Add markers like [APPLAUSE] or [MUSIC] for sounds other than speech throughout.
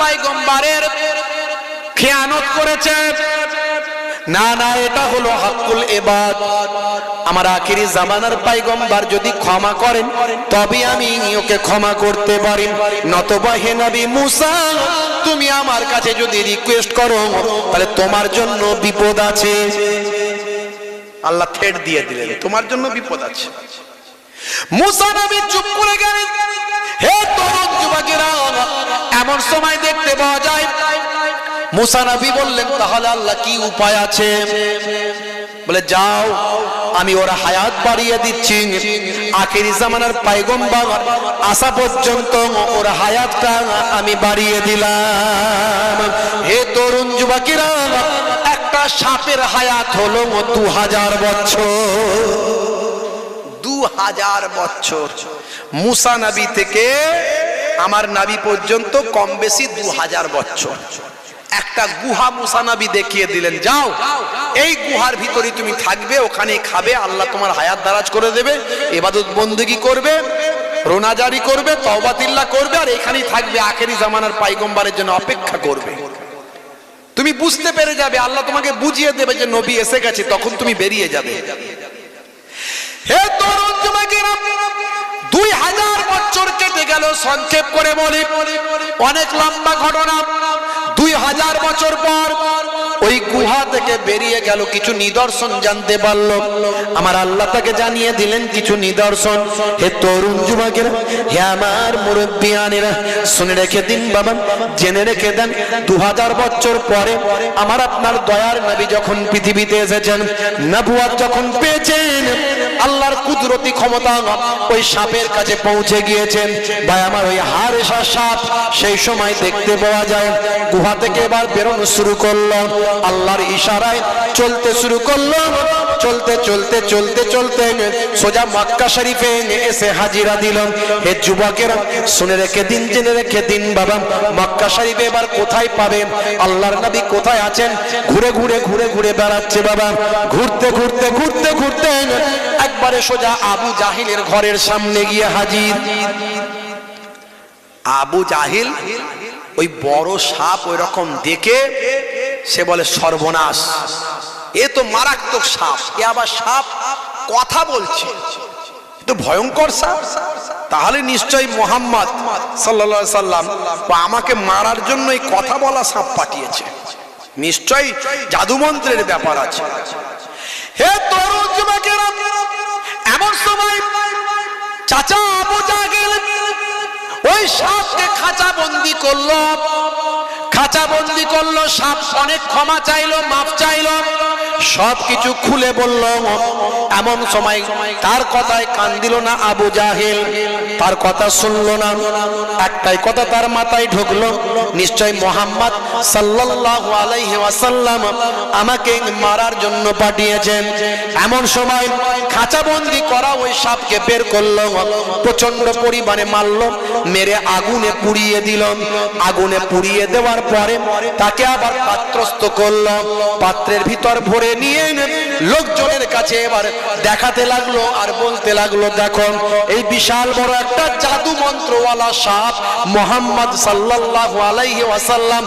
পাইগম্বারের খেয়ানত করেছে। না না, এটা হলো আমার আখিরি জামানার পাইগম্বার যদি ক্ষমা করেন, তবে আমি ওকে ক্ষমা করতে পারি। নতবা হে নবী মুসা, তুমি আমার কাছে যদি রিকোয়েস্ট করো, তাহলে তোমার জন্য বিপদ আছে। আল্লাহ থেট দিয়ে দিলেন, তোমার জন্য বিপদ আছে। মুসা নবী চুপ করে গেলেন। হে তরুণ যুবকেরা, এমন সময় দেখতে পাওয়া যায়, মুসা নবী বললেন, তাহলে আল্লাহ কি উপায় আছে? বলে, যাও, আমি ওরা হায়াত বাড়িয়ে দিচ্ছি। আখেরি জামানার পাইগম্বার আসা পর্যন্ত ওর হায়াতটা আমি বাড়িয়ে দিলাম। হে তরুণ যুবকেরা, একটা সাপের হায়াত হলো দু হাজার বছর। দু হাজার বছর। মুসা নাবি থেকে আমার নাবি পর্যন্ত কম বেশি দু হাজার বছর। একটা গুহা মুসানাবি দেখিয়ে দিলেন, যাও, এই গুহার ভিতরে তুমি থাকবে ওখানে খাবে, আল্লাহ তোমার হায়াত দারাজ করে দেবে এবাদত বন্দেগি করবে রোনাজারি করবে তওবাতিল্লা করবে, আর এখানেই থাকবে, আখেরি জামানার পাইগম্বারের জন্য অপেক্ষা করবে। তুমি বুঝতে পেরে যাবে, আল্লাহ তোমাকে বুঝিয়ে দেবে যে নবী এসে গেছে, তখন তুমি বেরিয়ে যাবে। হে তরুণ যুবকেরা দুই হাজার বছর কেটে গেল, সংক্ষেপ করে বলি। অনেক লম্বা ঘটনা। দুই হাজার বছর পর ওই গুহা থেকে বেরিয়ে গেল, কিছু নিদর্শন জানতে পারল। আমার আল্লাহ তাকে জানিয়ে দিলেন, কিছু নিদর্শন। হে তরুণ যুবকেরা, হে আমার মুরব্বিয়ানেরা, শুনে রেখে দিন বাবা, জেনে রেখে দেন দু হাজার বছর পরে আমার আপনার দয়ার নবী যখন পৃথিবীতে এসেছেন, নবুয়াত যখন পেয়েছেন, আল্লাহর কুদরতি ক্ষমতা ওই সাপের কাছে পৌঁছে গিয়েছেন। ভাই, আমার ওই হারেসা সাপ সেই সময় দেখতে পাওয়া যায়, গুহা থেকে এবার বেরোনো শুরু করল। আল্লাহর ইশারায় চলতে শুরু করল। চলতে চলতে চলতে চলতে সোজা মক্কা শরীফে এসে হাজিরা দিল। হে যুবকেরা, শুনে রেখে দিন, জেনে রেখে দিন বাবা। মক্কা শরীফে এবার কোথায় পাবে? আল্লাহর নবী কোথায় আছেন? ঘুরে ঘুরে ঘুরে ঘুরে বেড়াচ্ছে বাবা। ঘুরতে ঘুরতে ঘুরতে ঘুরতে একবারে সোজা আবু জাহিলের ঘরের সামনে গিয়ে হাজির। আবু জাহিল, ওই বড় সাপ ওই রকম দেখে সে বলে, সর্বনাশ। এ তো মারাত্মক সাপ। এ আবার সাপ কথা বলছে। তো ভয়ঙ্কর সাপ? তাহলে নিশ্চয়ই মোহাম্মদ সাল্লা সাল্লাম বা আমাকে মারার জন্য এই কথা বলা সাপ পাঠিয়েছে। নিশ্চয়ই জাদুমন্ত্রের ব্যাপার আছে। হে এমন সময় চাচা আবু জাহেল ওই সাপকে খাঁচা বন্দি করল। খাঁচা বন্দি করল, সাপ অনেক ক্ষমা চাইলো, মাপ চাইলো। সব কিছু খুলে বলল, এমন সময় তার কথায় কান দিল না আবু জাহেল। তার কথা শুনলো না। একটাই কথা তার মাথায় ঢুকলো, নিশ্চয় মোহাম্মদ সাল্লাল্লাহু আলাইহি ওয়াসাল্লাম আমাকে মারার জন্য পাঠিয়েছেন। এমন সময় খাঁচাবন্দি করা ওই সাপকে বের করল প্রচণ্ড পরিমাণে মারলো, মেরে আগুনে পুড়িয়ে দিল। আগুনে পুড়িয়ে দেওয়ার পরে তাকে আবার পাত্রস্থ করল। পাত্রের ভিতর ভরে নিয়ে লোকজনের কাছে এবার দেখাতে লাগল আর বলতে লাগল, দেখো, এই বিশাল বড় একটা জাদু মন্ত্রওয়ালা সাপ মোহাম্মদ সাল্লাল্লাহু আলাইহি ওয়াসাল্লাম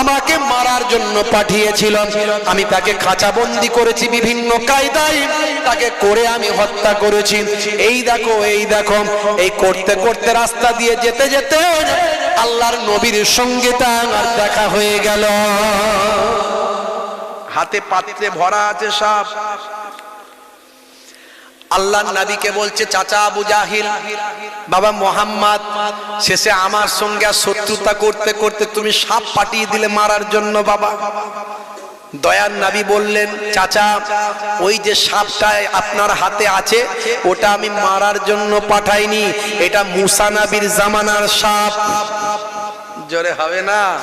আমাকে মারার জন্য পাঠিয়েছিল। আমি তাকে খাঁচাবন্দি করেছি বিভিন্ন কায়দায়। তাকে করে আমি হত্যা করেছি। এই দেখো এই দেখো, এই করতে করতে রাস্তা দিয়ে যেতে যেতে আল্লাহর নবীর সঙ্গে তার দেখা হয়ে গেল। হাতে পাতিতে ভরা আছে সাপ আল্লাহ নবীকে বলছে, চাচা আবু জাহিল, বাবা মোহাম্মদ, শেষে আমার সঙ্গে শত্রুতা করতে করতে তুমি সাপ পাঠিয়ে দিলে মারার জন্য, বাবা। দয়ার নাবি বললেন, চাচা, ওই যে সাপটা আপনার হাতে আছে, ওটা আমি মারার জন্য পাঠাইনি। এটা মুসা নাবির জামানার সাপ। জোরে হবে না?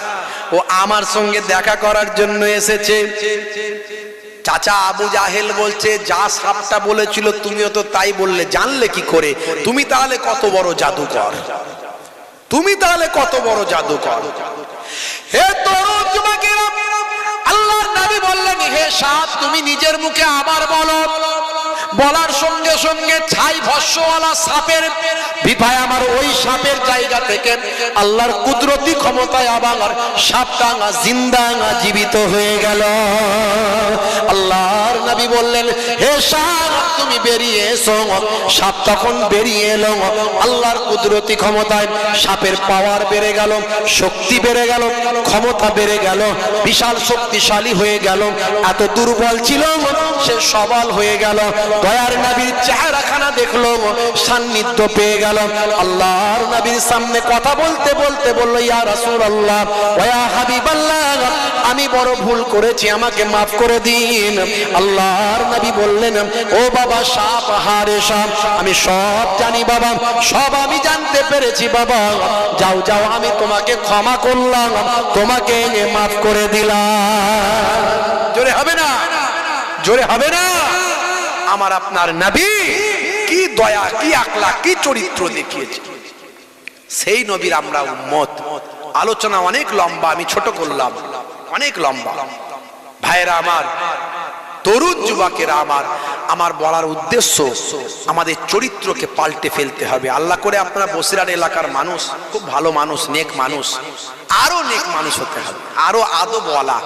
ও আমার সঙ্গে দেখা করার জন্য এসেছে। চাচা আবু জাহেল বলছে, যা সাপটা বলেছিল, তুমিও তো তাই বললে, জানলে কি করে? তুমি তাহলে কত বড় জাদুকর? তুমি তাহলে কত বড় জাদুকর? হে যুবকেরা আল্লাহর নবী বললেন হে সাপ তুমি নিজের মুখে আবার বলো। বলার সঙ্গে সঙ্গে ছাই ভস্যওয়ালা সাপের বিপায় আমার ওই সাপের জায়গা থেকে আল্লাহর কুদরতি ক্ষমতায় আবার সাপটা জিন্দা জীবিত হয়ে গেল। আল্লাহর নবী বললেন, হে সাপ, তুমি বেরিয়ে এসো। সাপ তখন বেরিয়ে এলো। আল্লাহর কুদরতি ক্ষমতায় সাপের পাওয়ার বেড়ে গেল, শক্তি বেড়ে গেল, ক্ষমতা বেড়ে গেল, বিশাল শক্তিশালী হয়ে গেল। এত দুর্বল ছিল, সে সবল হয়ে গেল। দয়ার নবীর চেহারাখানা দেখল, সান্নিধ্য পেয়ে গেল। আল্লাহর নবীর সামনে কথা বলতে বলতে বলল, ইয়া রাসূল আল্লাহ ওয়া হাবিব আমি বড় ভুল করেছি, আমাকে মাফ করে দিন। আল্লাহর নবী বললেন, ও বাবা, সাপ হারে সাপ, আমি সব জানি বাবা, সব আমি জানতে পেরেছি বাবা। যাও যাও, আমি তোমাকে ক্ষমা করলাম, তোমাকে মাফ করে দিলাম। জোরে হবে না? জোরে হবে না? আমার আপনার নবী কি দয়া, কি আকলা কি চরিত্র দেখিয়েছে। সেই নবীর আমরা উম্মত। আলোচনা অনেক লম্বা, আমি ছোট করলাম। অনেক লম্বা। ভাইরা আমার, তরুণ যুবকেরা আমার আমার বলার উদ্দেশ্য আমাদের চরিত্রকে পাল্টে ফেলতে হবে। আল্লাহ করে আপনারা বসিরার এলাকার মানুষ, খুব ভালো মানুষ, নেক মানুষ। আরও নেক মানুষ হতে হবে। আরও আদব বলা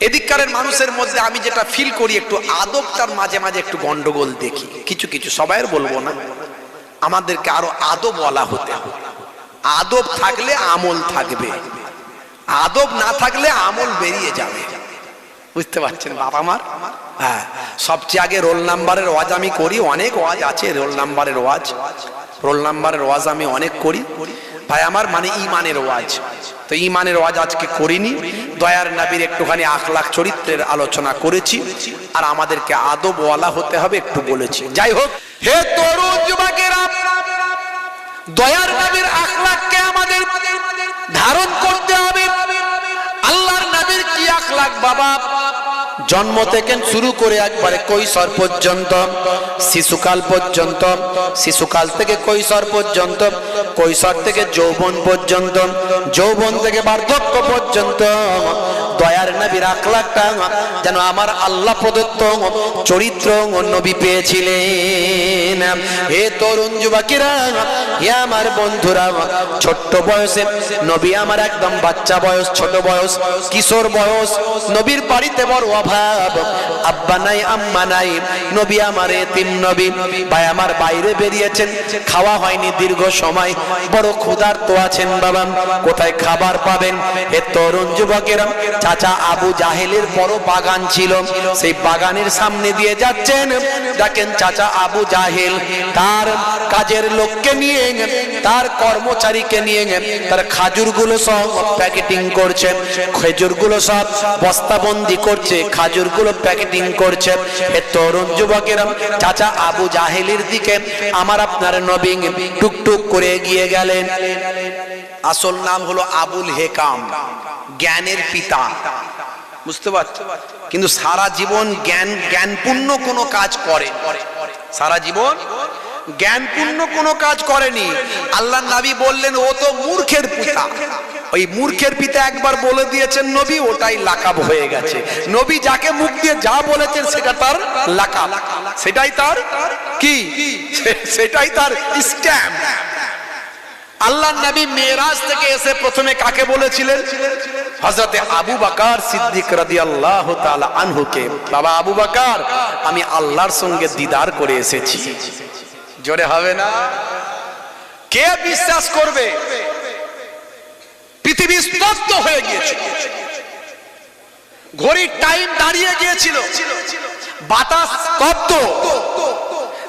এদিককারের মানুষের মধ্যে আমি যেটা ফিল করি একটু আদবটার মাঝে মাঝে একটু গন্ডগোল দেখি। কিছু কিছু, সবাইয়ের বলব না। আমাদেরকে আরও আদব বলা হতে হবে। আদব থাকলে আমল থাকবে। আদব না থাকলে আমল বেরিয়ে যাবে। বুঝতে পারছেন বাবা মার? হ্যাঁ। সবচেয়ে আগে রোল নাম্বারের ওয়াজ আমি করি। অনেক ওয়াজ আছে রোল নাম্বারের ওয়াজ। রোল নাম্বারের ওয়াজ আমি অনেক করি। ভাই, আমার মানে ইমানের ওয়াজ। তো ইমানের ওয়াজ আজকে করিনি। দয়ার নাবির একটুখানি আখলাখ চরিত্রের আলোচনা করেছি। আর আমাদেরকে আদবওয়ালা হতে হবে, একটু বলেছি। যাই হোক, হে দয়ার নবীর আখলাখকে আমাদের ধারণ করতে হবে। আল্লাহর নবীর কি আখলাক বাবা? জন্ম থেকে শুরু করে একবারে কৈশোর পর্যন্ত, শিশুকাল পর্যন্ত, শিশুকাল থেকে কৈশোর পর্যন্ত, কৈশোর থেকে যৌবন পর্যন্ত, যৌবন থেকে বার্ধক্য পর্যন্ত। দয়ার নবীর আখলাকটা যেন আমার আল্লাহ প্রদত্ত চরিত্র নবী পেয়েছিলেন। হে তরুণ যুবকেরা, হে আমার বন্ধুরা, ছোট্ট বয়সে নবী আমার একদম বাচ্চা বয়স, ছোট বয়স, কিশোর বয়স, নবীর বাড়িতে বড় অভাব আব্বা নাই, আম্মা নাই, নবী আমার এতিম নবী। ভাই আমার বাইরে বেরিয়েছেন, খাওয়া হয়নি দীর্ঘ সময়। বড় ক্ষুধার্ত আছেন বাবা, কোথায় খাবার পাবেন? এ তরুণ যুবকেরা, চাচা আবু জাহেলের বড় বাগান ছিল। সেই বাগানের সামনে দিয়ে যাচ্ছেন। দেখেন চাচা আবু জাহেল, তার কাজের লোককে নিয়ে, তার কর্মচারীকে নিয়ে, তার খাজুরগুলো সব প্যাকেটিং করছে, খেজুরগুলো সব বস্তাবন্দি করছে, খাজুরগুলো প্যাকেটিং করছে। এ তরুণ যুবকেরা, চাচা আবু জাহেলের দিকে আমার আপনার নবীন টুকটুক করে এগিয়ে গেলেন। আসল নাম হলো আবুল হেকাম, জ্ঞানের পিতা। বুঝতে পারছ? কিন্তু সারা জীবন জ্ঞান, জ্ঞানপূর্ণ কোনো কাজ করে। সারা জীবন জ্ঞানপূর্ণ কোনো কাজ করেনি। আল্লাহ নবী বললেন, ও তো মূর্খের পিতা। ওই মূর্খের পিতা একবার বলে দিয়েছেন, নবী, ওটাই লাকাব হয়ে গেছে। নবী যাকে মুখ দিয়ে যা বলেছেন, সেটা তার লাকাব। সেটাই তার কি? সেটাই তার স্ট্যাম্প। আল্লাহ নবী মেরাজ থেকে এসে প্রথমে কাকে বলেছিলেন? হযরতে আবু বকর সিদ্দিক রাদিয়াল্লাহু তাআলা আনহুকে। বাবা আবু বকর, আমি আল্লাহর সঙ্গে দিদার করে এসেছি। জোরে হবে না? কে বিশ্বাস করবে? পৃথিবী স্তব্ধ হয়ে গিয়েছে ঘড়ির টাইম দাঁড়িয়ে গিয়েছিল। বাতাস স্তব্ধ।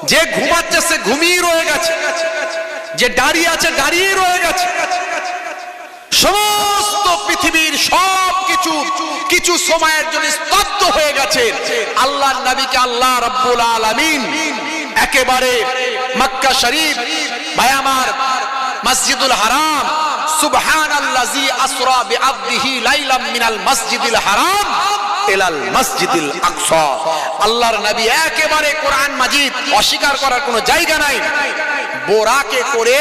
যে ঘুমাচ্ছে, সে ঘুমিয়ে রয়ে গেছে। যে দাঁড়িয়ে আছে দাঁড়িয়ে রয়ে গেছে। সমস্ত পৃথিবীর সব কিছু কিছু সময়ের জন্য স্তব্ধ হয়ে গেছে। আল্লাহর নবীকে আল্লাহ রাব্বুল আলামিন একেবারে মক্কা শরীফ ভাই আমার মসজিদুল হারাম, সুবহানাল্লাযী আসরা বিআবদিহি লাইলাম মিনাল মসজিদিল হারাম ইলাল মসজিদিল আকসা। আল্লাহর নবী একেবারে কোরআন মাজিদ অস্বীকার করার কোনো জায়গা নাই। বোরাকে করে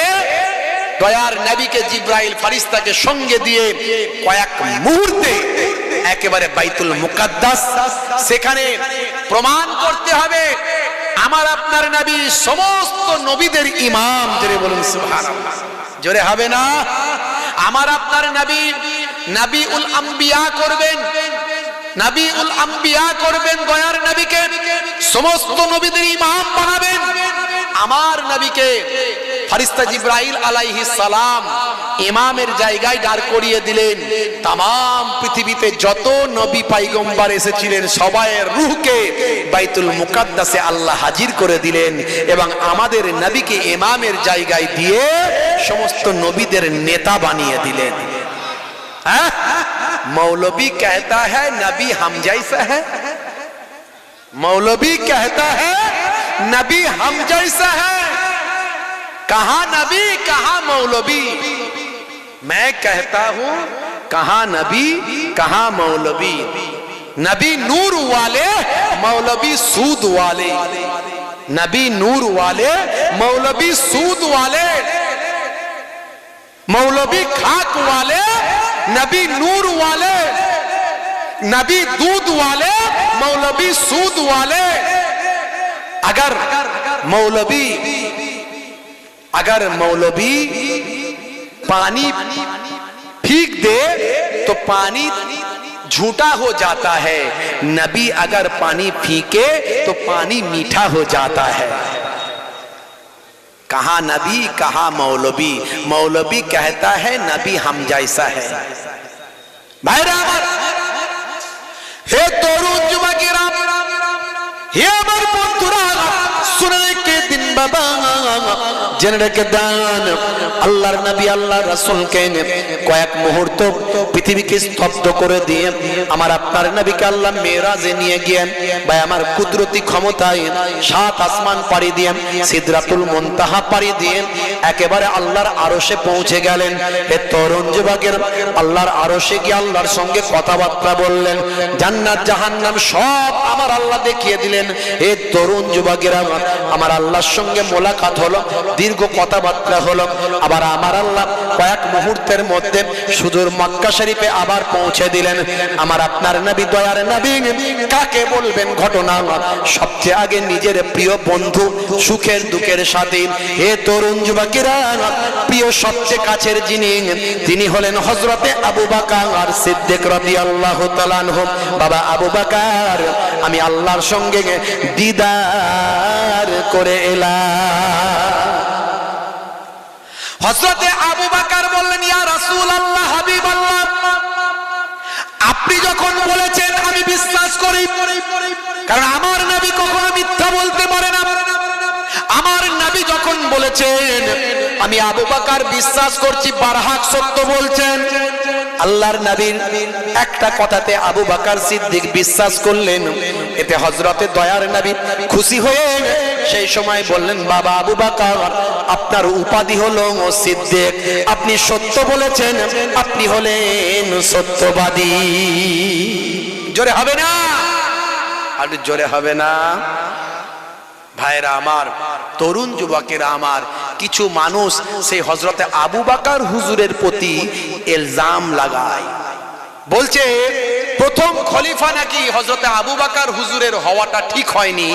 দয়ার নবীকে জিব্রাইল ফারিস্তাকে সঙ্গে দিয়ে কয়েক মুহূর্তে একেবারে বাইতুল মুকাদ্দাস, সেখানে প্রমাণ করতে হবে আমার আপনার নবী সমস্ত নবীদের ইমাম, জোরে বলুন জোরে হবে না? আমার আপনার নবী নবী উল আম্বিয়া করবেন। নবী উল আম্বিয়া করবেন দয়ার নবীকে। সমস্ত নবীদের ইমাম বানাবেন। আমার নবীকে ফারিস্তা জিব্রাইল আলাইহিস সালাম ইমামের জায়গায় দাঁড় করিয়ে দিলেন তাম পৃথিবীতে যত নবী পাইগম্বার এসেছিলেন সবাইয়ের রুহকে বাইতুল মুকাদ্দাসে আল্লাহ হাজির করে দিলেন এবং আমাদের নবীকে ইমামের জায়গায় দিয়ে সমস্ত নবীদের নেতা বানিয়ে দিলেন হ্যাঁ मौलवी कहता है नबी हम जैसा है मौलवी कहता है नबी हम जैसा है कहा नबी, कहा मौलवी। मैं कहता हूँ, कहा नबी, कहा मौलवी। नबी नूर वाले, मौलवी सूद वाले। नबी नूर वाले, मौलवी सूद वाले। मौलवी खाक वाले, नबी नूर वाले। नबी दूध वाले, मौलवी सूद वाले। अगर मौलवी अगर मौलवी पानी फीक दे तो पानी झूठा हो जाता है। नबी अगर पानी फीके तो पानी मीठा हो जाता है। कहा नबी, कहा मौलवी। मौलवी कहता है, नबी हम जैसा है। भाई हे तोरू युवा गिरा। একেবারে আল্লাহর আরশে পৌঁছে গেলেন। হে তরুণ যুবকের আল্লাহর আরশে গিয়ে আল্লাহর সঙ্গে কথাবার্তা বললেন। জান্নাত, জাহান্নাম সব আমার আল্লাহ দেখিয়ে দিলেন। হে তরুণ যুবকেরা, আমার আল্লাহর সঙ্গে মোলাকাত হলো, দীর্ঘ কথাবার্তা হলো। আবার আমার আল্লাহ কয়েক মুহূর্তের মধ্যে সুদূর মক্কা শরীফে আবার পৌঁছে দিলেন। আমার আপনার নবী দয়ার নবী, কাকে বলবেন ঘটনা? সবচেয়ে আগে নিজের প্রিয় বন্ধু, সুখের দুঃখের সাথে। হে তরুণ যুবকেরা, প্রিয় সবচেয়ে কাছের যিনি, তিনি হলেন হজরতে আবু বাকার সিদ্দিক তাআলা আনহু। বাবা আবু বাকার, আমি আল্লাহর সঙ্গে দিদার করে এলাম। হজরতে আবু বাকার বললেন, ইয়া রাসূল আল্লাহ হাবিব আল্লাহ আপনি যখন বলেছেন, আমি বিশ্বাস করি। কারণ আমার নবী কখনো মিথ্যা বলতে পারে না। আমার নবী যখন বলেছেন, আমি আবু বাকার বিশ্বাস করছি, বারহাক সত্য বলছেন। আল্লাহর নবীর একটা কথাতে আবু বাকার সিদ্দিক বিশ্বাস করলেন, এতে হজরতে দয়ার নবী খুশি হয়ে সেই সময় বললেন, বাবা আবু বাকার, আপনার উপাধি হলো সিদ্দিক। আপনি সত্য বলেছেন, আপনি হলেন সত্যবাদী। জোরে হবে না? আর জোরে হবে না? ভাইরা আমার, তরুণ যুবকেরা আমার কিছু মানুষ সেই হজরতে আবু বাকার হুজুরের প্রতি এলজাম লাগায়। বলছে, প্রথম খলিফা নাকি হজরতে আবু বাকার হুজুরের হওয়াটা ঠিক হয়নি?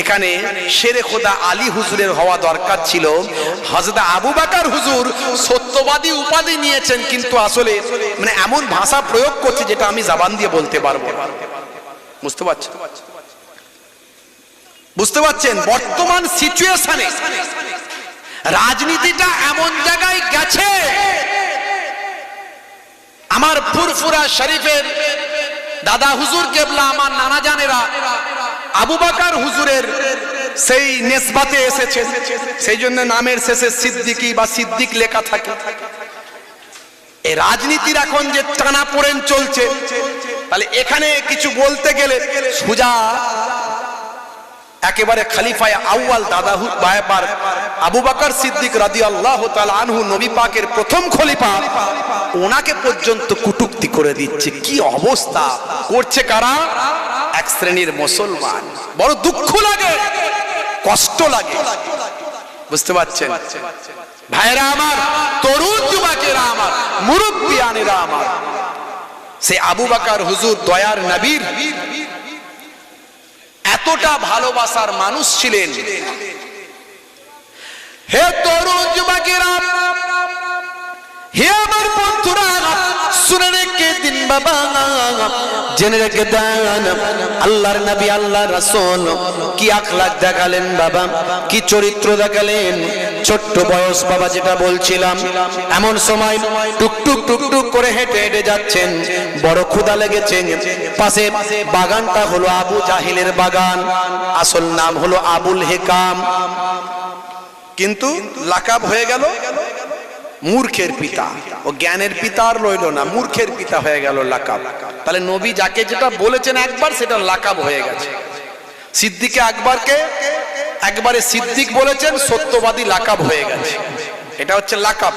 এখানে শেরে খোদা আলী হুজুরের হওয়া দরকার ছিল। হজরত আবু বাকার হুজুর সত্যবাদী উপাধি নিয়েছেন, কিন্তু আসলে মানে এমন ভাষা প্রয়োগ করছে যেটা আমি জাবান দিয়ে বলতে পারব বুঝতে পারছ বুঝতে পারছেন? বর্তমান সিচুয়েশনে রাজনীতিটা এমন জায়গায় গেছে, আমার ফুরফুরা শরীফের দাদা হুজুর কেবলা, আমার নানা জানেরা, আবু বাকার হুজুরের সেই নেসবাতে এসেছে। সেই জন্য নামের শেষে সিদ্দিকি বা সিদ্দিক লেখা থাকে। এই রাজনীতির এখন যে টানা পড়েন চলছে, তাহলে এখানে কিছু বলতে গেলে সুজা একেবারে খালিফায় আউয়াল দাদাহু বায়পার আবু বকর সিদ্দিক রাদিয়াল্লাহু তাআলা আনহু নবী পাকের প্রথম খলিফা, ওনাকে পর্যন্ত কুটুক্তি করে দিচ্ছে। কি অবস্থা? করছে কারা? এক শ্রেণির মুসলমান। বড় দুঃখ লাগে, কষ্ট লাগে। বুঝতে পারছেন? ভাইরা আমার, তরুণ যুবকেরা আমার, মুরব্বিয়ানেরা আমার। সে আবু বাকার হুজুর দয়ার নবীর এতটা ভালোবাসার মানুষ ছিলেন? হে তরুণ যুবকেরা হে আমার বন্ধুরা, শুনে রেখে দিন বাবা। জেনে রেখে দেন, আল্লাহর নবী আল্লাহ রাসূল, কি আখলাক দেখালেন বাবা, কি চরিত্র দেখালেন। ছোট্ট বয়স বাবা, যেটা বলছিলাম, এমন সময় টুকটুক টুকটুক করে হেঁটে হেঁটে যাচ্ছেন। বড় ক্ষুধা লেগেছে। পাশে বাগানটা হলো আবু জাহিলের বাগান। আসল নাম হলো আবুল হেকাম। কিন্তু লাকাব হয়ে গেল। মূর্খের পিতা। ও জ্ঞানের পিতা আর রইল না, মূর্খের পিতা হয়ে গেল লাকাব। তাহলে নবী যাকে যেটা বলেছেন একবার, সেটা লাকাব হয়ে গেছে। সিদ্দিকে আকবরকে একবারে সিদ্দিক বলেছেন, সত্যবাদী লাকাব হয়ে গেছে। এটা হচ্ছে লাকাব।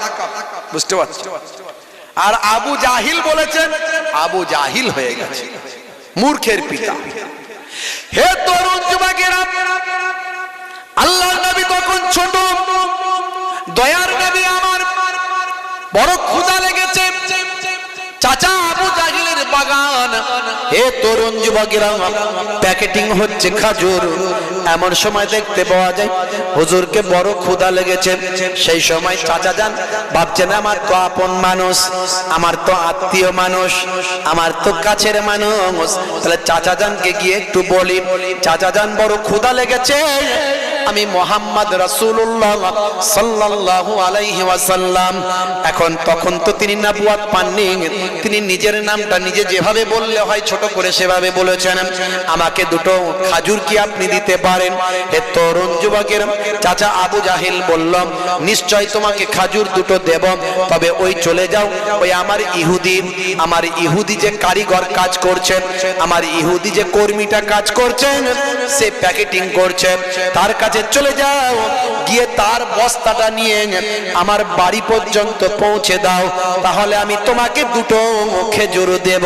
বুঝতে পারছ? আর আবু জাহিল বলেছেন, আবু জাহিল হয়ে গেছে, মূর্খের পিতা। হে তরুণ যুবকেরা, আল্লাহর নবী তখন ছোট। দয়ার নবী আমার বড় ক্ষুধা লেগেছে। চাচা আবু জাহিলের বাগান। হে তরুণ যুবকেরা, প্যাকেটিং হচ্ছে খাজুর। এমন সময় দেখতে পাওয়া যায়, হুজুরকে বড় ক্ষুধা লেগেছে। সেই সময় চাচা যান, ভাবছেন, আমার তো আপন মানুষ, আমার তো আত্মীয় মানুষ, আমার তো কাছের মানুষ। তাহলে চাচা জানকে গিয়ে একটু বলি, চাচা যান, বড় ক্ষুধা লেগেছে। আমি মোহাম্মদ রাসূলুল্লাহ সাল্লাল্লাহু আলাইহি ওয়াসাল্লাম। এখন তখন তো তিনি নবুয়ত পাননি, তিনি নিজের নামটা নিজে যেভাবে বললে হয় ছোট করে সেভাবে বলেছেন, আমাকে দুটো খাজুর কি আপনি দিতে পারেন? হে তরুণ যুবকের চাচা আবু জাহিল বললাম নিশ্চয় তোমাকে খাজুর দুটো দেব, তবে ওই চলে যাও, ওই আমার ইহুদি আমার ইহুদি যে কারিগর কাজ করছে, আমার ইহুদি যে কর্মীটা কাজ করছেন সে প্যাকেটিং করছে, তার কাছে চলে যাও গিয়ে তার বস্তাটা নিয়ে আমার বাড়ি পর্যন্ত পৌঁছে দাও তাহলে আমি তোমাকে দুটো মুখে খেজুর দেব।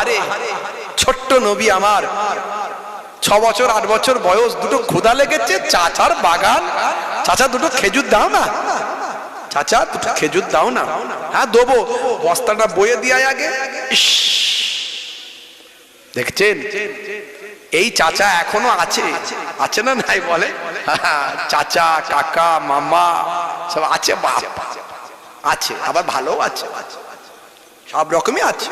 আরে ছোট্ট নবী আমার ছ বছর আট বছর বয়স দুটো ক্ষুদা লেগেছে চাচার বাগান। চাচা দুটো খেজুর দাও না। চাচা দুটো খেজুর দাও না। হ্যাঁ দেবো। বস্তাটা বয়ে দিয়ে আগে। ইস, দেখছেন? এই চাচা এখনও আছে। আছে না নাই বলে? [LAUGHS] চাচা, কাকা, মামা, সব আছে, বাপ। আছে, আবার ভালো আছে। সব রকমই আছে।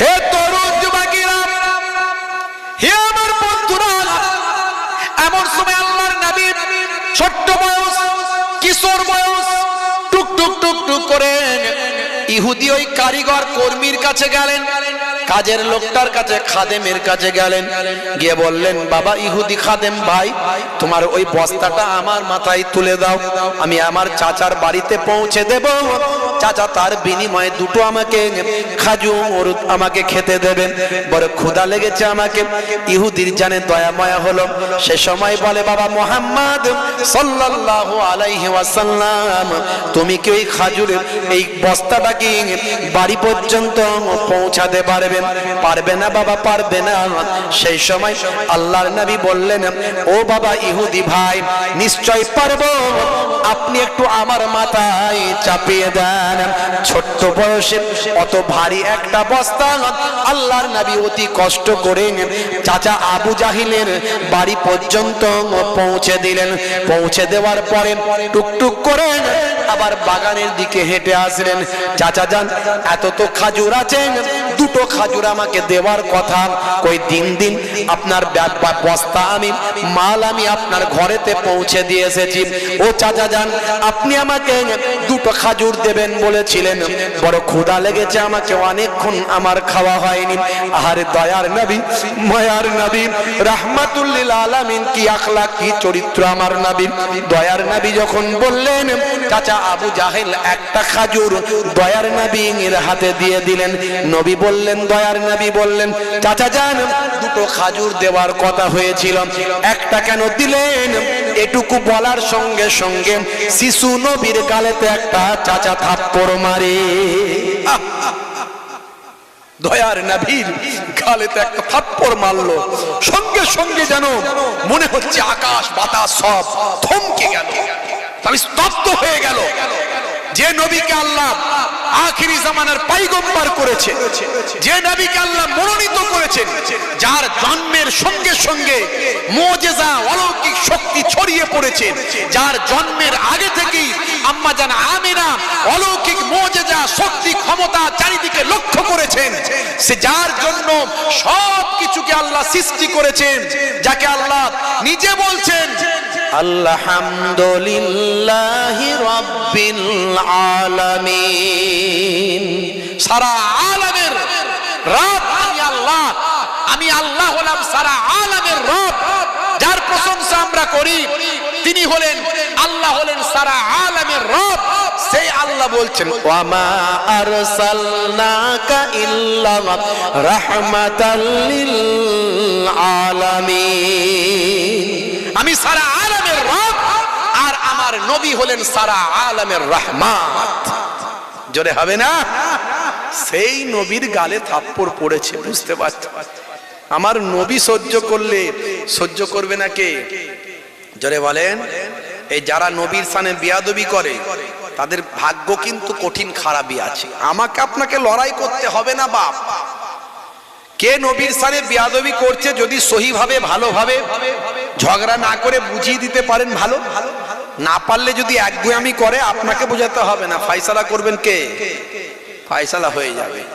হে তরুণ যুবকেরা, হে আমার বন্ধুরা, এমন সময় আল্লাহর নবী ছোট্ট বয়স, কিশোর বয়স টুক টুক টুক টুক করে ইহুদি ওই কারিগর কর্মীর কাছে গেলেন। কাজের লোকটার কাছে, খাদেমের কাছে গেলেন। গিয়ে বললেন, বাবা, ইহুদি খাদেম ভাই, তোমার ওই বস্তাটা আমার মাথায় তুলে দাও। আমি আমার চাচার বাড়িতে পৌঁছে দেব। চাচা তার বিনিময়ে দুটো আমাকে খাজুর আমাকে খেতে দেবেন। বড় ক্ষুধা লেগেছে আমাকে। ইহুদির জানে দয়া ময়া হলো। সে সময় বলে, বাবা মোহাম্মদ সাল্লাল্লাহু আলাইহি ওয়াসাল্লাম, তুমি কি ওই খাজুরের এই বস্তাটা কি বাড়ি পর্যন্ত পৌঁছাতে পারবেন পারবে না বাবা, পারবে না। সেই সময় আল্লাহর নবী বললেন, ও বাবা ইহুদি ভাই, নিশ্চয় পারব। আপনি একটু আমার মাথায় চাপিয়ে দেন। ছোট্ট বয়সে অত ভারী একটা বস্তা আল্লাহর নবী অতি কষ্ট করে চাচা আবু জাহিলের বাড়ি পর্যন্ত পৌঁছে দিলেন। পৌঁছে দেওয়ার পরে টুকটুক করে আবার বাগানের দিকে হেঁটে আসলেন। চাচা যান, এত তো খাজুর আছে দুটো খাজুর আমাকে দেওয়ার কথা। কই, দিন দিন আপনার বস্তা আমি, মাল আমি আপনার ঘরেতে পৌঁছে দিয়ে এসেছি। ও চাচা যান, আপনি আমাকে দুটো খাজুর দেবেন বলেছিলেন। বড় ক্ষুধা লেগেছে আমাকে, অনেকক্ষণ আমার খাওয়া হয়নি। আহারে দয়ার নবী, মায়ার নবী, রাহমাতুল্লিল আলামিন, কি আখলা কি চরিত্র আমার নবী দয়ার নবী যখন বললেন, চাচা আবু জাহেল, একটা খাজুর দয়ার নবী এর হাতে দিয়ে দিলেন। নবী বললেন, দয়ার নবী বললেন, চাচা যান, দুটো খাজুর দেওয়ার কথা হয়েছিল। একটা কেন দিলেন? এটুকু বলার সঙ্গে সঙ্গে শিশু নবীর গালেতে একটা চাচা থাপ্পড় মারে। দয়ার নবীর গালেতে একটা থাপ্পড় মারলো। সঙ্গে সঙ্গে যেন মনে হচ্ছে আকাশ, বাতাস সব থমকে গেল। আমি স্তব্ধ হয়ে গেল। যে নবীকে আল্লাহ আখিরি জামানার পাইগম্বার করেছে। যে নবীকে আল্লাহ মনোনীত করেছেন, যার জন্মের সঙ্গে সঙ্গে মোজেজা অলৌকিক শক্তি ছড়িয়ে পড়েছে, যার জন্মের আগে থেকেই অলৌকিক মোজেজা শক্তি ক্ষমতা চারিদিকে লক্ষ্য করেছেন। সে যার জন্য সব কিছুকে আল্লাহ সৃষ্টি করেছেন, যাকে আল্লাহ নিজে বলছেন, আলহামদুলিল্লাহ রব্বিল আলামিন। সারা আলামের রব আমি আল্লাহ আমি আল্লাহ হলাম সারা আলামের রব। যার প্রশংসা আমরা করি, তিনি হলেন আল্লাহ হলেন সারা আলামের রব। আল্লাহ বলছেন আমি সারা আলামের রব আর আমার নবী হলেন সারা আলামের রহমাত। জোরে হবে না? সেই নবীর গালে থাপ্পড় পড়েছে, বুঝতে পারছ? আমার নবী সহ্য করলে সহ্য করবে না কে? জোরে বলেন, এই যারা নবীর সানে বিয়াদবি করে তাদের ভাগ্য কিন্তু কঠিন খারাপই আছে। আমাকে আপনাকে লড়াই করতে হবে না, বাপ। কে নবীর সারে বিয়াদবি করছে যদি সহিভাবে, ভালোভাবে ঝগড়া না করে বুঝিয়ে দিতে পারেন ভালো? না পারলে যদি একগুয়ামি করে, আপনাকে বোঝাতে হবে না। ফাইসালা করবেন কে? ফাইসালা হয়ে যাবে।